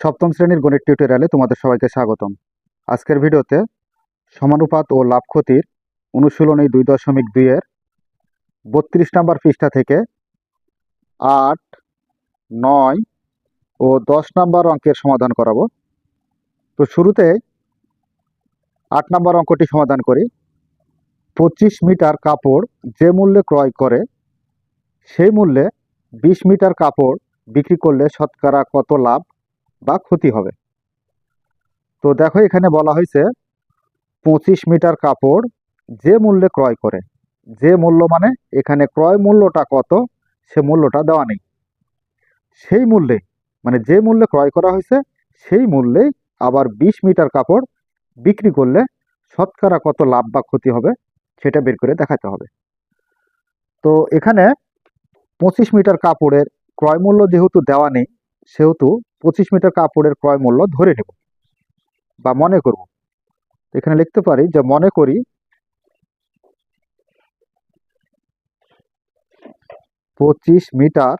সপ্তম শ্রেণির গণিত টিউটোরিয়ালে তোমাদের সবাইকে স্বাগতম। আজকের ভিডিওতে সমানুপাত ও লাভ ক্ষতির অনুশীলনী দুই দশমিক দুইয়ের বত্রিশ নম্বর পৃষ্ঠা থেকে আট, নয় ও দশ নম্বর অঙ্কের সমাধান করাবো। তো শুরুতে আট নম্বর অঙ্কটি সমাধান করি। পঁচিশ মিটার কাপড় যে মূল্যে ক্রয় করে, সেই মূল্যে বিশ মিটার কাপড় বিক্রি করলে শতকরা কত লাভ? বা ক্ষতি হবে। তো দেখো এখানে বলা হয়েছে, পঁচিশ মিটার কাপড় যে মূল্যে ক্রয় করে, যে মূল্য মানে এখানে ক্রয় মূল্যটা কত, সে মূল্যটা দেওয়া নেই। সেই মূল্যে মানে যে মূল্যে ক্রয় করা হয়েছে, সেই মূল্যেই আবার বিশ মিটার কাপড় বিক্রি করলে শতকরা কত লাভ বা ক্ষতি হবে, সেটা বের করে দেখাতে হবে। তো এখানে পঁচিশ মিটার কাপড়ের ক্রয় মূল্য যেহেতু দেওয়া নেই, সেহেতু পঁচিশ মিটার কাপড়ের ক্রয় মূল্য ধরে নেব বা মনে করব। এখানে লিখতে পারি যে মনে করি পঁচিশ মিটার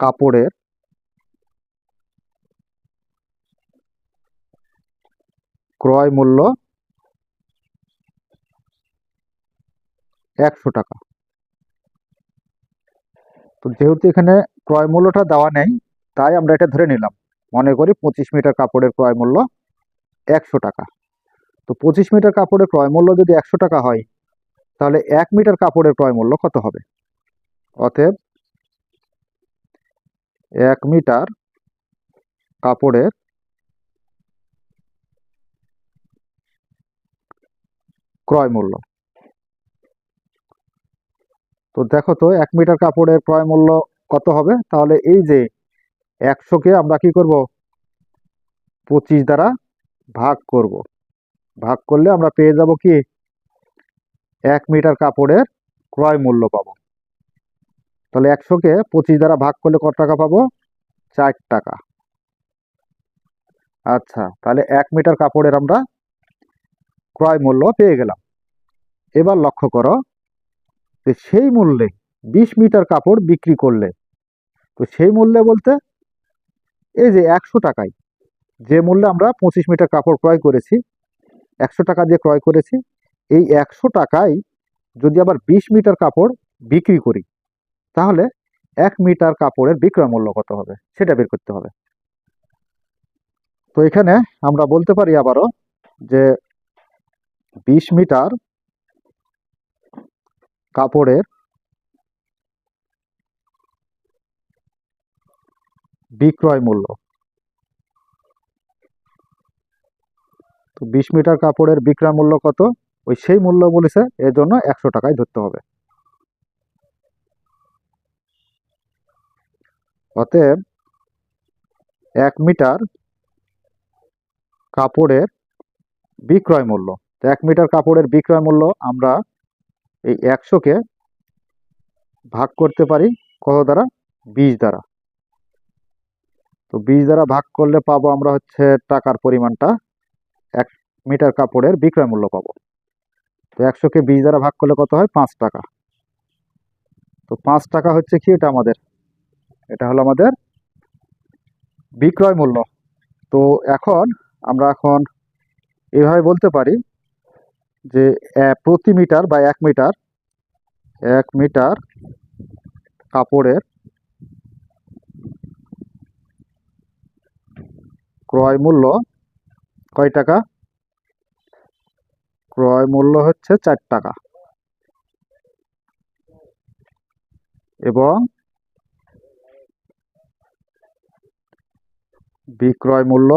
কাপড়ের ক্রয় মূল্য একশো টাকা। তো যেহেতু এখানে ক্রয় মূল্যটা দেওয়া নেই, তাই আমরা এটা ধরে নিলাম। মনে করি পঁচিশ মিটার কাপড়ের ক্রয় মূল্য একশো টাকা। তো পঁচিশ মিটার কাপড়ের ক্রয় মূল্য যদি একশো টাকা হয়, তাহলে এক মিটার কাপড়ের ক্রয় মূল্য কত হবে? অতএব এক মিটার কাপড়ের ক্রয় মূল্য। তো দেখো তো, এক মিটার কাপড়ের ক্রয় মূল্য কত হবে? তাহলে এই যে একশোকে আমরা কি করব? পঁচিশ দ্বারা ভাগ করব। ভাগ করলে আমরা পেয়ে যাব কি? এক মিটার কাপড়ের ক্রয় মূল্য পাবো। তাহলে একশোকে পঁচিশ দ্বারা ভাগ করলে কত টাকা পাবো? চার টাকা। আচ্ছা তাহলে এক মিটার কাপড়ের আমরা ক্রয় মূল্য পেয়ে গেলাম। এবার লক্ষ্য করো যে সেই মূল্যে বিশ মিটার কাপড় বিক্রি করলে, তো সেই মূল্যে বলতে এই যে একশো টাকায় যে মূল্যে আমরা পঁচিশ মিটার কাপড় ক্রয় করেছি, একশো টাকা দিয়ে ক্রয় করেছি, এই একশো টাকায় যদি আবার বিশ মিটার কাপড় বিক্রি করি, তাহলে এক মিটার কাপড়ের বিক্রয় মূল্য কত হবে? সেটা বের করতে হবে। তো এখানে আমরা বলতে পারি আবারও যে বিশ মিটার কাপড়ের বিক্রয় মূল্য। তো বিশ মিটার কাপড়ের বিক্রয় মূল্য কত? ওই সেই মূল্য বলেছে, এর জন্য একশো টাকায় ধরতে হবে। অতএব এক মিটার কাপড়ের বিক্রয় মূল্য। এক মিটার কাপড়ের বিক্রয় মূল্য আমরা এই একশোকে ভাগ করতে পারি কত দ্বারা? বিশ দ্বারা। তো বিশ দ্বারা ভাগ করলে পাবো আমরা হচ্ছে টাকার পরিমাণটা এক মিটার কাপড়ের বিক্রয় মূল্য পাবো। তো একশোকে বিশ দ্বারা ভাগ করলে কত হয়? পাঁচ টাকা। তো পাঁচ টাকা হচ্ছে কি? এটা আমাদের, এটা হলো আমাদের বিক্রয় মূল্য। তো এখন আমরা এখন এভাবে বলতে পারি যে প্রতি মিটার বা এক মিটার এক মিটার কাপড়ের ক্রয় মূল্য কয় টাকা? ক্রয় মূল্য হচ্ছে চার টাকা। এবং বিক্রয় মূল্য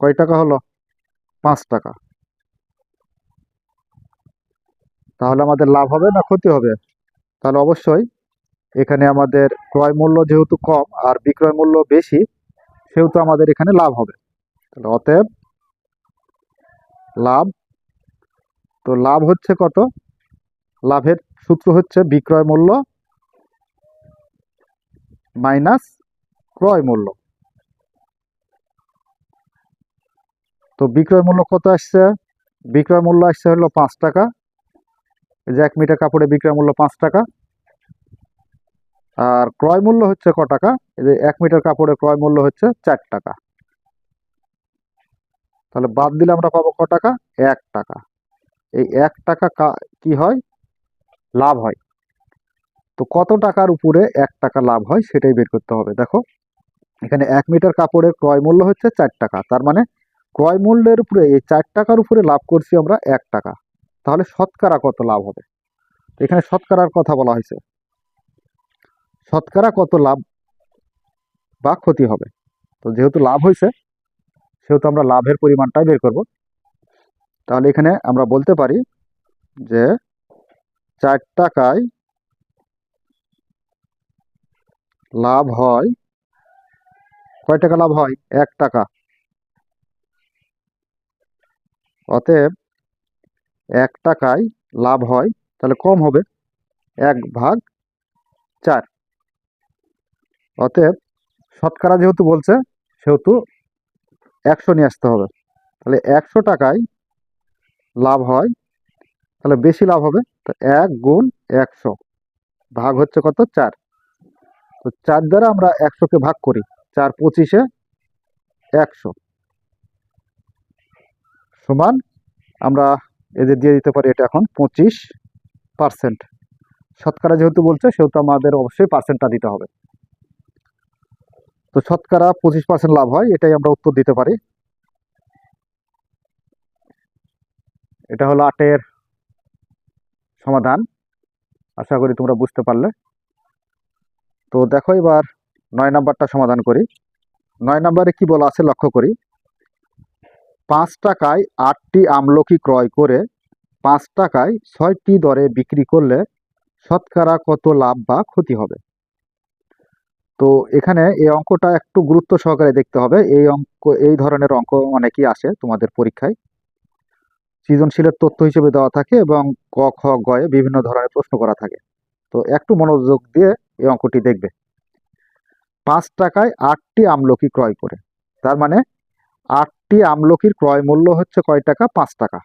কয় টাকা হলো? পাঁচ টাকা। তাহলে আমাদের লাভ হবে না ক্ষতি হবে? তাহলে অবশ্যই এখানে আমাদের ক্রয় মূল্য যেহেতু কম আর বিক্রয় মূল্য বেশি, সেহেতু আমাদের এখানে লাভ হবে। তাহলে অতএব লাভ, তো লাভ হচ্ছে কত? লাভের সূত্র হচ্ছে বিক্রয় মূল্য মাইনাস ক্রয় মূল্য। তো বিক্রয় মূল্য কত আসছে? বিক্রয় মূল্য আসছে হলো পাঁচ টাকা। যে এক মিটার কাপড়ে বিক্রয় মূল্য পাঁচ টাকা। আর ক্রয় মূল্য হচ্ছে ক টাকা? এই যে এক মিটার কাপড়ের ক্রয় মূল্য হচ্ছে চার টাকা। তাহলে বাদ দিলে আমরা পাবো ক টাকা? এক টাকা। এই এক টাকা কি হয়? লাভ হয়। তো কত টাকার উপরে এক টাকা লাভ হয় সেটাই বের করতে হবে। দেখো, এখানে এক মিটার কাপড়ের ক্রয় মূল্য হচ্ছে চার টাকা। তার মানে ক্রয় মূল্যের উপরে, এই চার টাকার উপরে লাভ করছি আমরা এক টাকা। তাহলে শতকরা কত লাভ হবে? তো এখানে শতকরার কথা বলা হয়েছে। শতকরা কত লাভ বা ক্ষতি হবে? তো যেহেতু লাভ হয়েছে, সেহেতু আমরা লাভের পরিমাণটাই বের করব। তাহলে এখানে আমরা বলতে পারি যে চার টাকায় লাভ হয়, কয় টাকা লাভ হয়? এক টাকা। অতএব এক টাকায় লাভ হয়, তাহলে কম হবে। এক ভাগ চার। অতএব শতকরা যেহেতু বলছে, সেহেতু একশো নিয়ে আসতে হবে। তাহলে একশো টাকায় লাভ হয়, তাহলে বেশি লাভ হবে, তো এক গুণ একশো ভাগ হচ্ছে কত? চার। তো চার দ্বারা আমরা একশোকে ভাগ করি, চার পঁচিশে একশো। সমান আমরা এদের দিয়ে দিতে পারি এটা এখন পঁচিশ পার্সেন্ট শতকরা যেহেতু বলছে, সেহেতু আমাদের অবশ্যই পার্সেন্টটা দিতে হবে। তো শতকরা পঁচিশ পার্সেন্ট লাভ হয়, এটাই আমরা উত্তর দিতে পারি। এটা হলো আটের সমাধান। আশা করি তোমরা বুঝতে পারলে। তো দেখো এবার নয় নাম্বারটা সমাধান করি। নয় নাম্বারে কি বলা আছে লক্ষ্য করি। পাঁচ টাকায় আটটি আমলকি ক্রয় করে পাঁচ টাকায় ছয়টি দরে বিক্রি করলে শতকরা কত লাভ বা ক্ষতি হবে? তো এখানে এই অঙ্কটা একটু গুরুত্ব সহকারে দেখতে হবে। এই অঙ্ক, এই ধরনের অঙ্ক অনেকই আসে তোমাদের পরীক্ষায়। সৃজনশীলের তথ্য হিসেবে দেওয়া থাকে এবং ক, খ গয়ে বিভিন্ন ধরনের প্রশ্ন করা থাকে। তো একটু মনোযোগ দিয়ে এই অঙ্কটি দেখবে। পাঁচ টাকায় আটটি আমলকি ক্রয় করে। তার মানে আটটি আমলকির ক্রয় মূল্য হচ্ছে কয় টাকা? পাঁচ টাকা।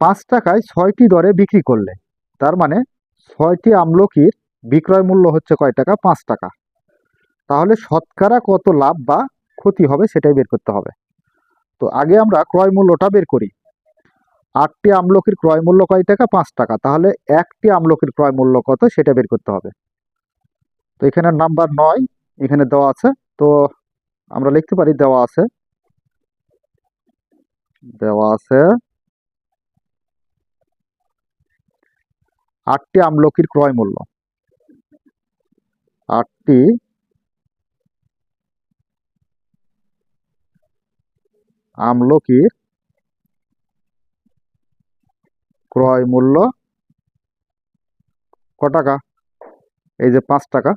পাঁচ টাকায় ছয়টি দরে বিক্রি করলে, তার মানে ছয়টি আমলকির বিক্রয় মূল্য হচ্ছে কয় টাকা? পাঁচ টাকা। তাহলে শতকরা কত লাভ বা ক্ষতি হবে সেটাই বের করতে হবে। তো আগে আমরা ক্রয় মূল্যটা বের করি। আটটি আমলকির ক্রয় মূল্য কয় টাকা? পাঁচ টাকা। তাহলে একটি আমলকির ক্রয় মূল্য কত? সেটা বের করতে হবে। তো এখানে নাম্বার নয় এখানে দেওয়া আছে। তো আমরা লিখতে পারি দেওয়া আছে। দেওয়া আছে। আটটি আমলকির ক্রয় মূল্য। আটটি আমলকির ক্রয় মূল্য ক টাকা? এই যে পাঁচ টাকা।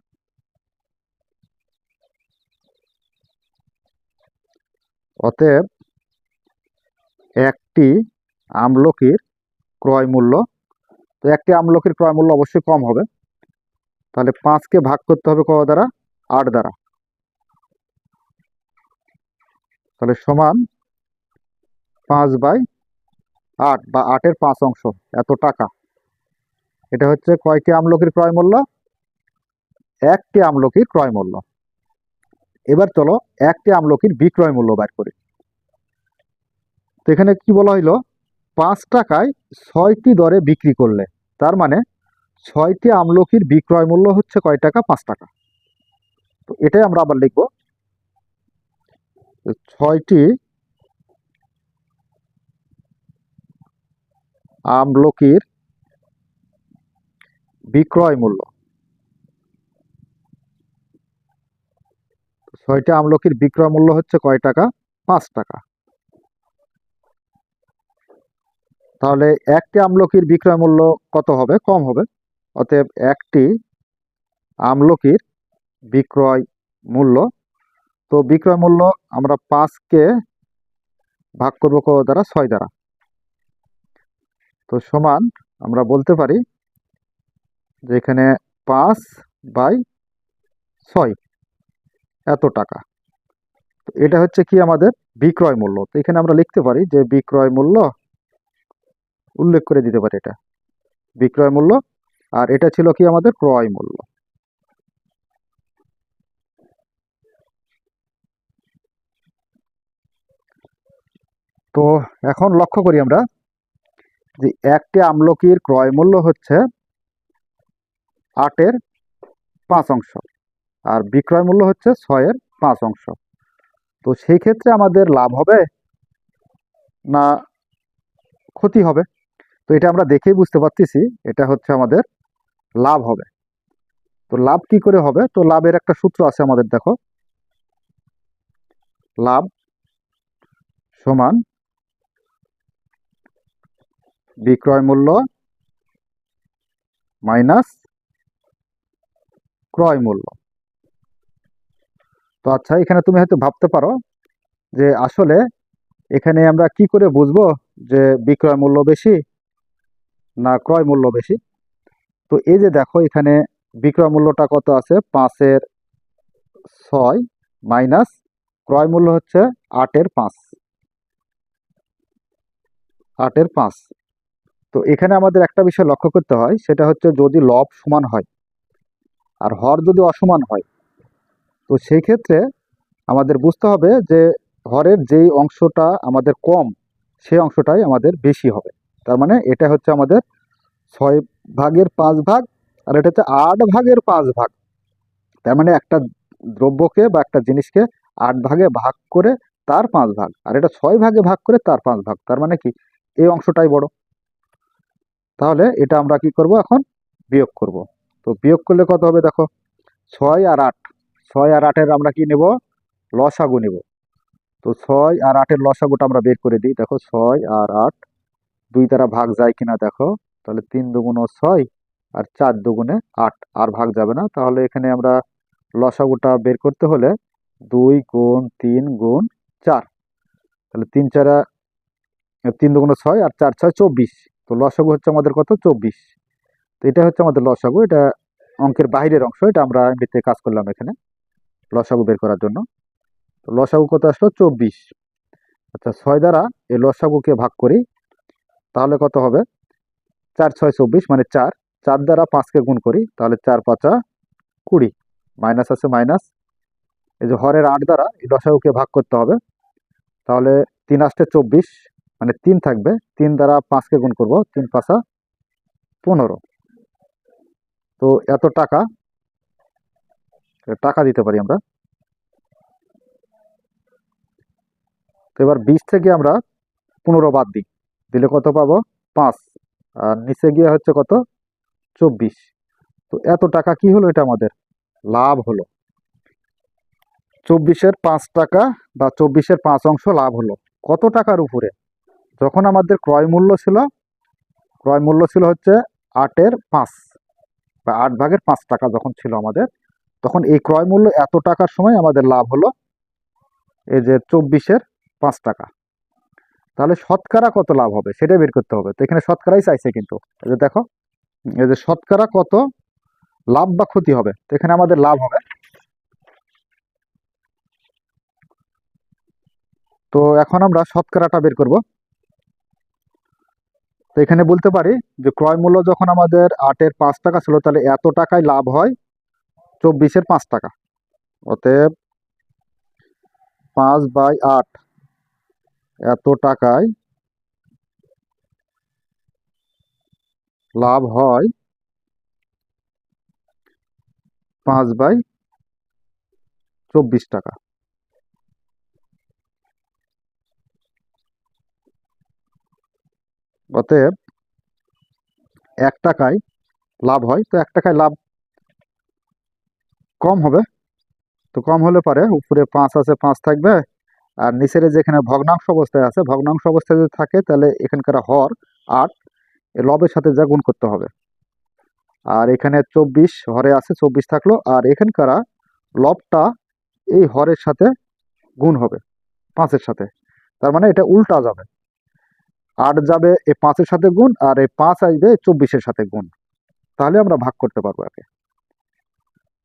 অতএব একটি আমলকির ক্রয় মূল্য, তো একটি আমলকির ক্রয় মূল্য অবশ্যই কম হবে। তাহলে পাঁচকে ভাগ করতে হবে ক দ্বারা? আট দ্বারা। তাহলে সমান পাঁচ বাই আট, বা আটের পাঁচ অংশ, এত টাকা। এটা হচ্ছে কয়টি আমলকির ক্রয় মূল্য? একটি আমলকির ক্রয় মূল্য। এবার চলো একটি আমলকির বিক্রয় মূল্য বের করি। তো এখানে কি বলা হইল? পাঁচ টাকায় ছয়টি দরে বিক্রি করলে, তার মানে ছয়টি আমলকির বিক্রয় মূল্য হচ্ছে কয় টাকা? পাঁচ টাকা। তো এটাই আমরা আবার লিখব। ছয়টি আমলকির বিক্রয় মূল্য। ছয়টি আমলকির বিক্রয় মূল্য হচ্ছে কয় টাকা? পাঁচ টাকা। তাহলে একটি আমলকির বিক্রয় মূল্য কত হবে? কম হবে। অতএব একটি আমলকির বিক্রয় মূল্য। তো বিক্রয় মূল্য আমরা পাঁচকে ভাগ করব কত দ্বারা? ছয় দ্বারা। তো সমান আমরা বলতে পারি যে এখানে পাঁচ বাই ছয়। এত টাকা। এটা হচ্ছে কি আমাদের বিক্রয় মূল্য। তো এখানে আমরা লিখতে পারি যে বিক্রয় মূল্য, উল্লেখ করে দিতে পারি এটা। বিক্রয় মূল্য, আর এটা ছিল কি আমাদের ক্রয় মূল্য। তো এখন লক্ষ্য করি আমরা যে একটি আমলকির ক্রয় মূল্য হচ্ছে আটের পাঁচ অংশ। আর বিক্রয় মূল্য হচ্ছে ছয়ের পাঁচ অংশ। তো সেই ক্ষেত্রে আমাদের লাভ হবে না ক্ষতি হবে? তো এটা আমরা দেখেই বুঝতে পারতেছি, এটা হচ্ছে আমাদের লাভ হবে। তো লাভ কি করে হবে? তো লাভের একটা সূত্র আছে আমাদের, দেখো। লাভ সমান বিক্রয় মূল্য মাইনাস ক্রয় মূল্য। তো আচ্ছা এখানে তুমি হয়তো ভাবতে পারো যে আসলে এখানে আমরা কি করে বুঝব যে বিক্রয় মূল্য বেশি না ক্রয় মূল্য বেশি? তো এই যে দেখো, এখানে বিক্রয় মূল্যটা কত আছে? পাঁচের ছয় মাইনাস ক্রয় মূল্য হচ্ছে আটের পাঁচ। আটের পাঁচ। তো এখানে আমাদের একটা বিষয় লক্ষ্য করতে হয়, সেটা হচ্ছে যদি লব সমান হয়, আর হর যদি অসমান হয় তো সেই ক্ষেত্রে আমাদের বুঝতে হবে যে হরের যেই অংশটা আমাদের কম সেই অংশটাই আমাদের বেশি হবে। তার মানে এটা হচ্ছে আমাদের ছয় ভাগের পাঁচ ভাগ আর এটা হচ্ছে আট ভাগের পাঁচ ভাগ। তার মানে একটা দ্রব্যকে বা একটা জিনিসকে আট ভাগে ভাগ করে তার পাঁচ ভাগ আর এটা ছয় ভাগে ভাগ করে তার পাঁচ ভাগ। তার মানে কি? এই অংশটাই বড়। তাহলে এটা আমরা কি করব এখন? বিয়োগ করব। তো বিয়োগ করলে কত হবে দেখো? ছয় আর আট। ছয় আর আটের আমরা কি নেব? লসাগু নেব। তো ছয় আর আটের লসাগুটা আমরা বের করে দিই। দেখো, ছয় আর আট, দুই দ্বারা ভাগ যায় কিনা দেখো। তাহলে তিন দুগুণ ছয় আর চার দুগুণে আট। আর ভাগ যাবে না। তাহলে এখানে আমরা লসাগুটা বের করতে হলে দুই গুণ তিন গুণ চার। তাহলে তিন চারা, তিন দুগুণ ছয় আর চার ছয় চব্বিশ। তো লসাগু হচ্ছে আমাদের কত? চব্বিশ। তো এটা হচ্ছে আমাদের লসাগু। এটা অঙ্কের বাইরের অংশ। এটা আমরা এমনিতে কাজ করলাম এখানে। লসাগু বের করার জন্য। তো লসাগু কত আসলো? চব্বিশ। আচ্ছা ছয় দ্বারা এই লসাগুকে ভাগ করি, তাহলে কত হবে? চার, ছয়, চব্বিশ মানে চার। চার দ্বারা পাঁচকে গুণ করি, তাহলে চার, পাঁচা কুড়ি। মাইনাস আছে মাইনাস। এই যে হরের আট দ্বারা এই লসাগুকে ভাগ করতে হবে, তাহলে তিন আসতে চব্বিশ মানে তিন থাকবে। তিন দ্বারা পাঁচকে গুণ করব, তিন, পাঁচা পনেরো। তো এত টাকা টাকা দিতে পারি আমরা। তো এবার বিশ থেকে আমরা পনেরো বাদ দিই। দিলে কত পাবো? পাঁচ। আর নিচে গিয়ে হচ্ছে কত? চব্বিশ। তো এত টাকা কি হলো এটা আমাদের? লাভ হলো। চব্বিশের পাঁচ টাকা বা চব্বিশের পাঁচ অংশ লাভ হলো। কত টাকার উপরে? যখন আমাদের ক্রয় মূল্য ছিল, ক্রয় মূল্য ছিল হচ্ছে আটের পাঁচ বা আট ভাগের পাঁচ টাকা যখন ছিল আমাদের তখন এই ক্রয় মূল্য এত টাকার সময় আমাদের লাভ হলো এই যে চব্বিশের পাঁচ টাকা। তাহলে শতকরা কত লাভ হবে সেটা বের করতে হবে। তো এখানে শতকরাই চাইছে কিন্তু। এই যে দেখো, এই যে শতকরা কত লাভ বা ক্ষতি হবে, তো এখানে আমাদের লাভ হবে। তো এখন আমরা শতকরাটা বের করব। তো এখানে বলতে পারি যে ক্রয় মূল্য যখন আমাদের আটের পাঁচ টাকা ছিল, তাহলে এত টাকায় লাভ হয় চব্বিশের পাঁচ টাকা। অতএব পাঁচ বাই আট এত টাকায় লাভ হয় পাঁচ বাই চব্বিশ টাকা। অতএব এক টাকায় লাভ হয়, তো এক টাকায় লাভ কম হবে। তো কম হলে পারে উপরে পাঁচ আছে, পাঁচ থাকবে। আর নিচের যেখানে ভগ্নাংশ অবস্থায় আছে, ভগ্নাংশ অবস্থায় যদি থাকে, তাহলে এখানকার হর আট এ লবের সাথে যা গুণ করতে হবে। আর এখানে চব্বিশ হরে আছে, চব্বিশ থাকল। আর এখানকার লবটা এই হরের সাথে গুণ হবে, পাঁচের সাথে। তার মানে এটা উল্টা যাবে। আট যাবে এই পাঁচের সাথে গুণ, আর এই পাঁচ আসবে চব্বিশের সাথে গুণ। তাহলে আমরা ভাগ করতে পারব একে।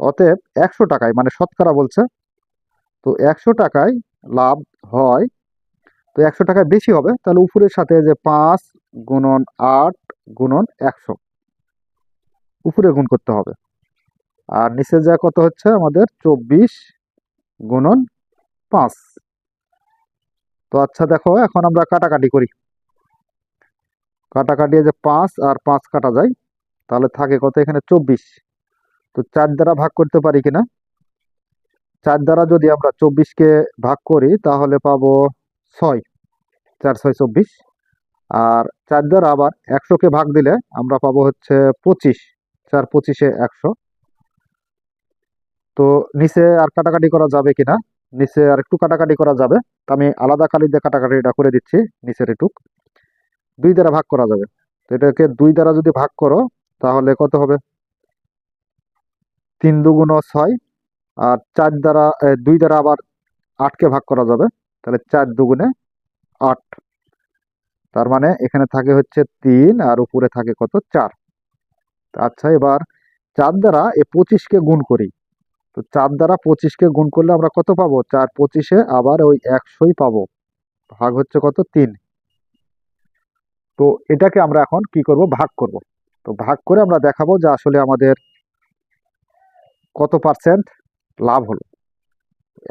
অতএব একশো টাকায় মানে শতকরা বলছে, তো একশো টাকায় লাভ হয়। তো একশো টাকায় বেশি হবে, তাহলে উপরের সাথে যে পাঁচ গুণন আট গুণন একশো, উপরে গুণ করতে হবে। আর নিচে যা কত হচ্ছে? আমাদের চব্বিশ গুণন পাঁচ। তো আচ্ছা দেখো, এখন আমরা কাটাকাটি করি। কাটাকাটি যে পাঁচ আর পাঁচ কাটা যায়, তাহলে থাকে কত এখানে? চব্বিশ। তো চার দ্বারা ভাগ করতে পারি কিনা? চার দ্বারা যদি আমরা চব্বিশকে ভাগ করি, তাহলে পাবো ছয়, চার, ছয়, চব্বিশ। আর চার দ্বারা আবার একশোকে ভাগ দিলে আমরা পাবো হচ্ছে পঁচিশ, চার পঁচিশে একশো। তো নিচে আর কাটাকাটি করা যাবে কিনা? নিচে আর একটু কাটাকাটি করা যাবে। তো আমি আলাদা কালি দিয়ে কাটাকাটিটা করে দিচ্ছি, নিচের একটু দুই দ্বারা ভাগ করা যাবে। তো এটাকে দুই দ্বারা যদি ভাগ করো, তাহলে কত হবে? তিন দুগুণ ছয়, আর চার দ্বারা দুই দ্বারা আবার আটকে ভাগ করা যাবে। তাহলে চার দুগুণে আট। তার মানে এখানে থাকে হচ্ছে তিন, আর উপরে থাকে কত? চার। আচ্ছা এবার চার দ্বারা এই পঁচিশকে গুণ করি। তো চার দ্বারা পঁচিশকে গুণ করলে আমরা কত পাবো? চার পঁচিশে আবার ওই একশোই পাবো। ভাগ হচ্ছে কত? তিন। তো এটাকে আমরা এখন কি করব? ভাগ করব। তো ভাগ করে আমরা দেখাবো যে আসলে আমাদের কত পার্সেন্ট লাভ হলো?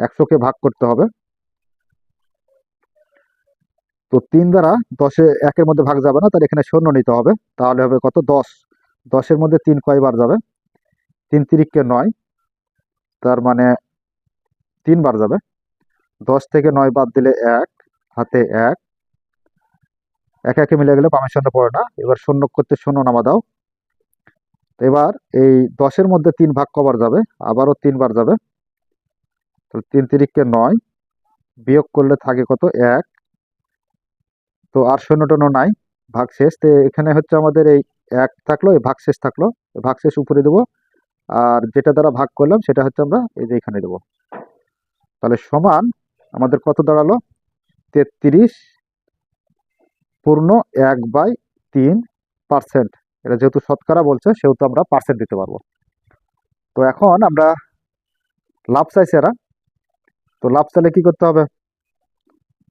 একশোকে ভাগ করতে হবে। তো তিন দ্বারা দশে একের মধ্যে ভাগ যাবে না, তাহলে এখানে শূন্য নিতে হবে। তাহলে হবে কত? দশ। দশের মধ্যে তিন কয়বার যাবে? তিন তিরিককে নয়, তার মানে তিনবার যাবে। দশ থেকে নয় বাদ দিলে এক, হাতে এক। এক একে মিলে গেলে বামের শূন্য পড়ে না। এবার শূন্য করতে শূন্য নামা দাও। এবার এই দশের মধ্যে তিন ভাগ কবার যাবে, আবারও তিনবার যাবে। তো তিন তিরিককে নয়, বিয়োগ করলে থাকে কত? এক। তো আর শূন্য টন্য নাই, ভাগ শেষ। তো এখানে হচ্ছে আমাদের এই এক থাকল, এই ভাগ শেষ থাকল। ভাগ শেষ উপরে দেবো। আর যেটা দ্বারা ভাগ করলাম, সেটা হচ্ছে আমরা এই যে এখানে দেবো। তাহলে সমান আমাদের কত দাঁড়াল? তেত্রিশ, পূর্ণ এক বাই তিন পার্সেন্ট। এটা যেহেতু শতকরা বলছে, সেহেতু আমরা পার্সেন্ট দিতে পারব। তো এখন আমরা লাভ চাইছে এরা। তো লাভ চাইলে কি করতে হবে?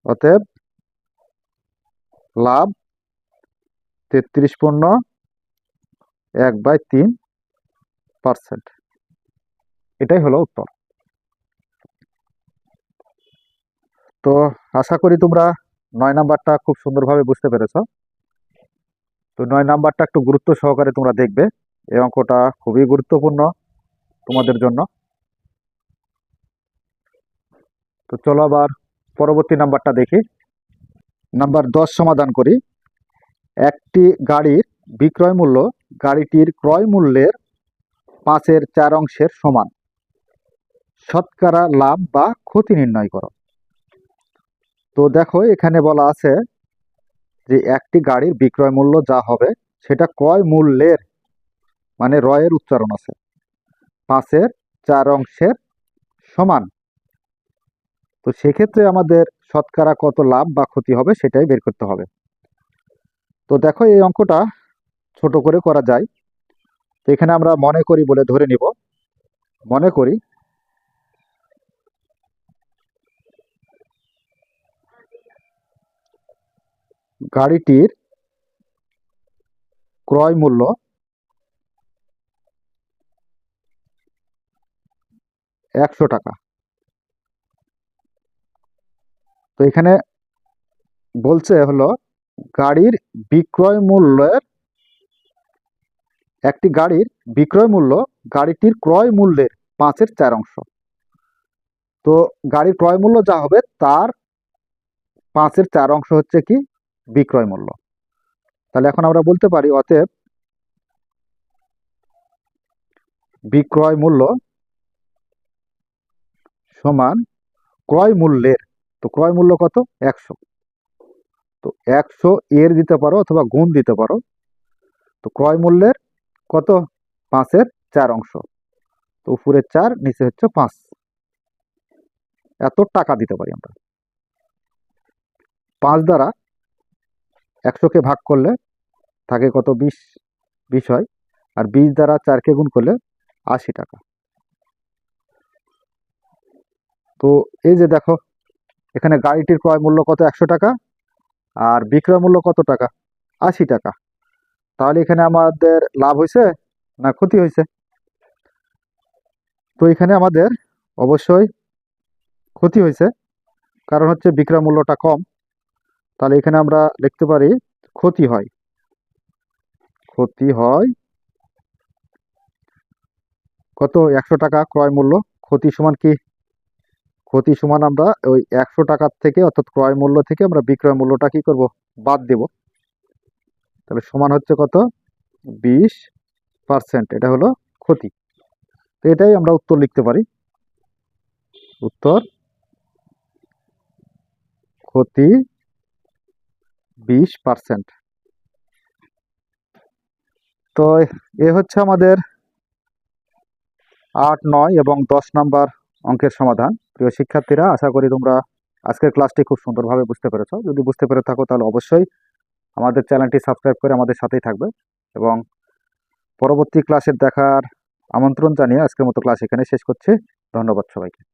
অতএব লাভ তেত্রিশ পূর্ণ এক বাই তিন পার্সেন্ট এটাই হলো উত্তর। তো আশা করি তোমরা নয় নাম্বারটা খুব সুন্দরভাবে বুঝতে পেরেছ। তো নয় নাম্বারটা একটু গুরুত্ব সহকারে তোমরা দেখবে। এই অঙ্কটা খুবই গুরুত্বপূর্ণ তোমাদের জন্য। তো চলো আবার পরবর্তী নাম্বারটা দেখি। নাম্বার দশ সমাধান করি। একটি গাড়ির বিক্রয় মূল্য গাড়িটির ক্রয় মূল্যের পাঁচের চার অংশের সমান। শতকরা লাভ বা ক্ষতি নির্ণয় করো। তো দেখো এখানে বলা আছে যে একটি গাড়ির বিক্রয় মূল্য যা হবে, সেটা ক্রয় মূল্যের মানে রয়ের উচ্চারণ আছে। পাঁচের চার অংশের সমান। তো সেক্ষেত্রে আমাদের শতকরা কত লাভ বা ক্ষতি হবে সেটাই বের করতে হবে। তো দেখো এই অঙ্কটা ছোট করে করা যায়। তো এখানে আমরা মনে করি বলে ধরে নিব। মনে করি গাড়িটির ক্রয় মূল্য একশো টাকা। তো এখানে বলছে হলো, গাড়ির বিক্রয় মূল্যের, একটি গাড়ির বিক্রয় মূল্য গাড়িটির ক্রয় মূল্যের পাঁচের চার অংশ। তো গাড়ির ক্রয় মূল্য যা হবে তার পাঁচের চার অংশ হচ্ছে কি? বিক্রয় মূল্য। তাহলে এখন আমরা বলতে পারি অতএব বিক্রয় মূল্য সমান ক্রয় মূল্যের, তো ক্রয় মূল্য কত? একশো। তো একশো এর দিতে পারো অথবা গুণ দিতে পারো। তো ক্রয় মূল্যের কত? পাঁচের চার অংশ। তো উপরের চার, নিচে হচ্ছে পাঁচ। এত টাকা দিতে পারি আমরা। পাঁচ দ্বারা একশোকে ভাগ করলে থাকে কত? বিশ বিশ হয়। আর বিশ দ্বারা চারকে গুণ করলে আশি টাকা। তো এই যে দেখো, এখানে গাড়িটির ক্রয় মূল্য কত? একশো টাকা। আর বিক্রয় মূল্য কত টাকা? আশি টাকা। তাহলে এখানে আমাদের লাভ হয়েছে না ক্ষতি হয়েছে? তো এখানে আমাদের অবশ্যই ক্ষতি হয়েছে। কারণ হচ্ছে বিক্রয় মূল্যটা কম। তাহলে এখানে আমরা লিখতে পারি ক্ষতি হয়। ক্ষতি হয় কত? একশো টাকা ক্রয় মূল্য। ক্ষতি সমান কি? ক্ষতি সমান আমরা ওই একশো টাকার থেকে অর্থাৎ ক্রয় মূল্য থেকে আমরা বিক্রয় মূল্যটা কি করব? বাদ দেব। তাহলে সমান হচ্ছে কত? বিশ পার্সেন্ট। এটা হলো ক্ষতি। তো এটাই আমরা উত্তর লিখতে পারি। উত্তর ক্ষতি বিশ পার্সেন্ট তো এ হচ্ছে আমাদের আট, নয় এবং দশ নাম্বার অঙ্কের সমাধান। প্রিয় শিক্ষার্থীরা, আশা করি তোমরা আজকের ক্লাসটি খুব সুন্দরভাবে বুঝতে পেরেছ। যদি বুঝতে পেরে থাকো, তাহলে অবশ্যই আমাদের চ্যানেলটি সাবস্ক্রাইব করে আমাদের সাথেই থাকবে এবং পরবর্তী ক্লাসের দেখার আমন্ত্রণ জানিয়ে আজকের মতো ক্লাস এখানে শেষ করছি। ধন্যবাদ সবাইকে।